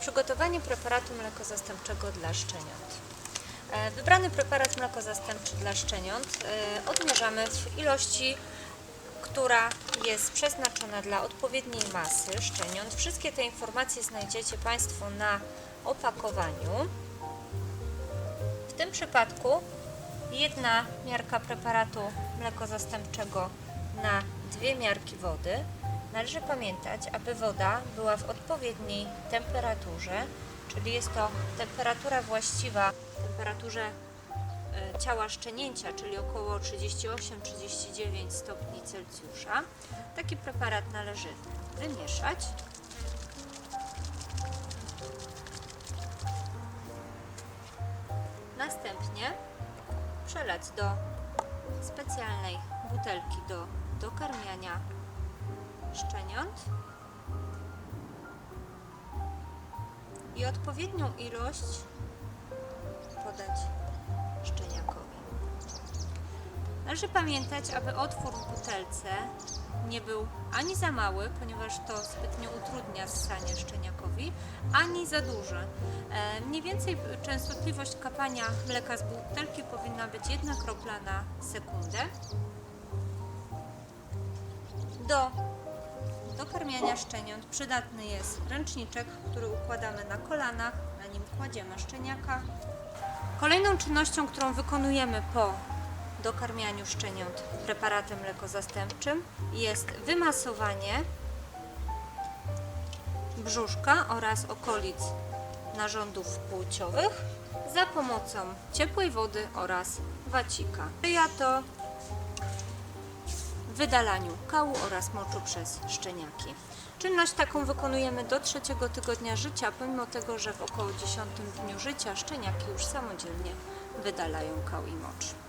Przygotowanie preparatu mleko dla szczeniąt. E, Wybrany preparat mleko zastępczy dla szczeniąt e, odmierzamy w ilości, która jest przeznaczona dla odpowiedniej masy szczeniąt. Wszystkie te informacje znajdziecie Państwo na opakowaniu. W tym przypadku jedna miarka preparatu mleko zastępczego na dwie miarki wody. Należy pamiętać, aby woda była w odpowiedniej temperaturze, czyli jest to temperatura właściwa temperaturze ciała szczenięcia, czyli około 38-39 stopni Celsjusza. Taki preparat należy wymieszać. Następnie przelać do specjalnej butelki do dokarmiania szczeniąt i odpowiednią ilość podać Należy pamiętać, aby otwór w butelce nie był ani za mały, ponieważ to zbytnio utrudnia ssanie szczeniakowi, ani za duży. E, Mniej więcej częstotliwość kapania mleka z butelki powinna być jedna kropla na sekundę. Do dokarmiania szczeniąt przydatny jest ręczniczek, który układamy na kolanach, na nim kładziemy szczeniaka. Kolejną czynnością, którą wykonujemy po dokarmianiu szczeniąt preparatem mlekozastępczym jest wymasowanie brzuszka oraz okolic narządów płciowych za pomocą ciepłej wody oraz wacika. Sprzyja to wydalaniu kału oraz moczu przez szczeniaki. Czynność taką wykonujemy do trzeciego tygodnia życia, pomimo tego, że w około 10 dniu życia szczeniaki już samodzielnie wydalają kał i mocz.